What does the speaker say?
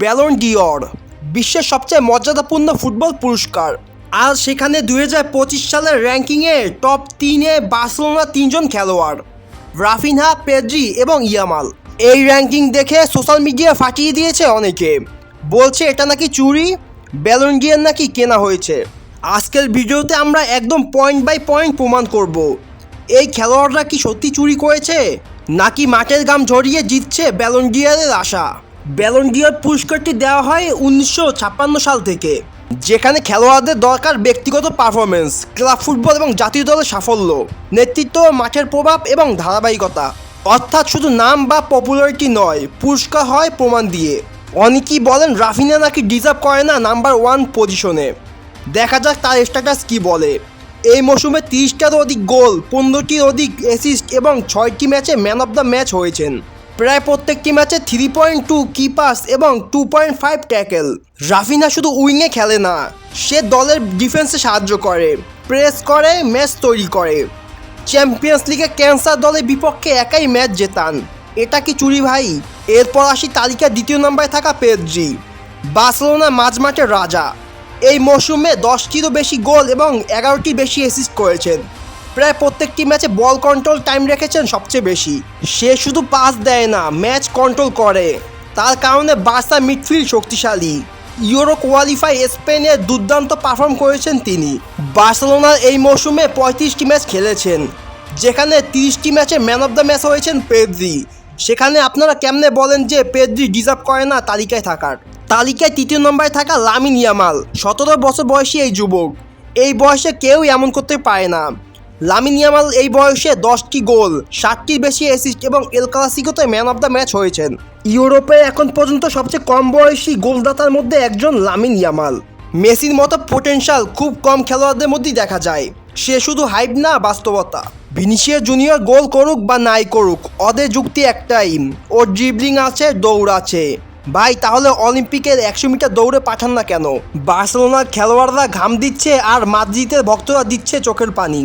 Ballon d'Or বিশ্বের সবচেয়ে মর্যাদাপূর্ণ ফুটবল পুরস্কার। আর সেখানে দুই হাজার পঁচিশ সালের র্যাঙ্কিংয়ে টপ তিনে বার্সেলোনা তিনজন খেলোয়াড়, রাফিনহা, পেদ্রি এবং ইয়ামাল। এই র্যাঙ্কিং দেখে সোশ্যাল মিডিয়া ফাটিয়ে দিয়েছে অনেকে। বলছে, এটা নাকি চুরি? ব্যালন ডিয়ার নাকি কেনা হয়েছে? আজকের ভিডিওতে আমরা একদম পয়েন্ট বাই পয়েন্ট প্রমাণ করব। এই খেলোয়াড়রা কি সত্যি চুরি করেছে? নাকি মাঠের গাম ঝরিয়ে জিতছে ব্যালন ডিয়ারের আশা? ব্যালন ডিয়ার পুরস্কারটি দেওয়া হয় উনিশশো ছাপ্পান্ন সাল থেকে, যেখানে খেলোয়াড়দের দরকার ব্যক্তিগত পারফরমেন্স ক্লাব ফুটবল এবং জাতীয় দলের সাফল্য, নেতৃত্ব, মাঠের প্রভাব এবং ধারাবাহিকতা। অর্থাৎ শুধু নাম বা পপুলারিটি নয়, পুরস্কার হয় প্রমাণ দিয়ে। অনেকেই বলেন রাফিনা নাকি ডিজার্ভ করে না নাম্বার ওয়ান পজিশনে দেখা যাক তার স্ট্যাটাস কি বলে। এই মৌসুমে তিরিশটার অধিক গোল পনেরোটির অধিক অ্যাসিস্ট এবং ছয়টি ম্যাচে ম্যান অফ দ্য ম্যাচ হয়েছেন। প্রায় প্রত্যেকটি ম্যাচে থ্রি পয়েন্ট টু কিপাস এবং two point five tackle Raphinha শুধু উইংয়ে খেলে না, সে দলের ডিফেন্সে সাহায্য করে প্রেস করে ম্যাচ তৈরি করে। চ্যাম্পিয়ন্স লিগে ক্যান্সার দলের বিপক্ষে একাই ম্যাচ জেতান। এটা কি চুরি ভাই? এরপর আসি তালিকা দ্বিতীয় নম্বরে থাকা পেদ্রি। বার্সেলোনা মাঝমাঠের রাজা। এই মৌসুমে দশটিরও বেশি গোল এবং এগারোটি বেশি অ্যাসিস্ট করেছেন। প্রায় প্রত্যেকটি ম্যাচে বল কন্ট্রোল টাইম রেখেছেন সবচেয়ে বেশি। সে শুধু পাস দেয় না, ম্যাচ কন্ট্রোল করে। তার কারণে বার্সা মিডফিল্ড শক্তিশালী। ইউরো কোয়ালিফাই স্পেনে দুর্দান্ত পারফর্ম করেছেন তিনি। বার্সেলোনার এই মৌসুমে পঁয়ত্রিশটি ম্যাচ খেলেছেন, যেখানে তিরিশটি ম্যাচে ম্যান অফ দ্য ম্যাচ হয়েছেন পেদ্রি। সেখানে আপনারা কেমনে বলেন যে পেদ্রি ডিজার্ভ করে না তালিকায় থাকার? তালিকায় তৃতীয় নম্বরে থাকা লামিন ইয়ামাল, সতেরো বছর বয়সী এই যুবক। এই বয়সে কেউ এমন করতে পারে না। লামিন ইয়ামাল এই বয়সে দশটি গোল ষাটটির বেশি অ্যাসিস্ট এবং এল ক্লাসিকোতে ম্যান অফ দ্য ম্যাচ হয়েছেন। ইউরোপে এখন পর্যন্ত সবচেয়ে কম বয়সী গোলদাতার মধ্যে একজন লামিন ইয়ামাল। মেসির মতো পোটেনশিয়াল খুব কম খেলোয়াড়দের মধ্যেই দেখা যায়। সে শুধু হাইপ না, বাস্তবতা। ভিনিসিয়া জুনিয়র গোল করুক বা নাই করুক, ওদের যুক্তি একটাই, ওর ড্রিবলিং আছে, দৌড় আছে। ভাই, তাহলে অলিম্পিকের একশো মিটার দৌড়ে পাঠান না কেন? বার্সেলোনার খেলোয়াড়রা ঘাম দিচ্ছে আর মাদ্রিদের ভক্তরা দিচ্ছে চোখের পানি।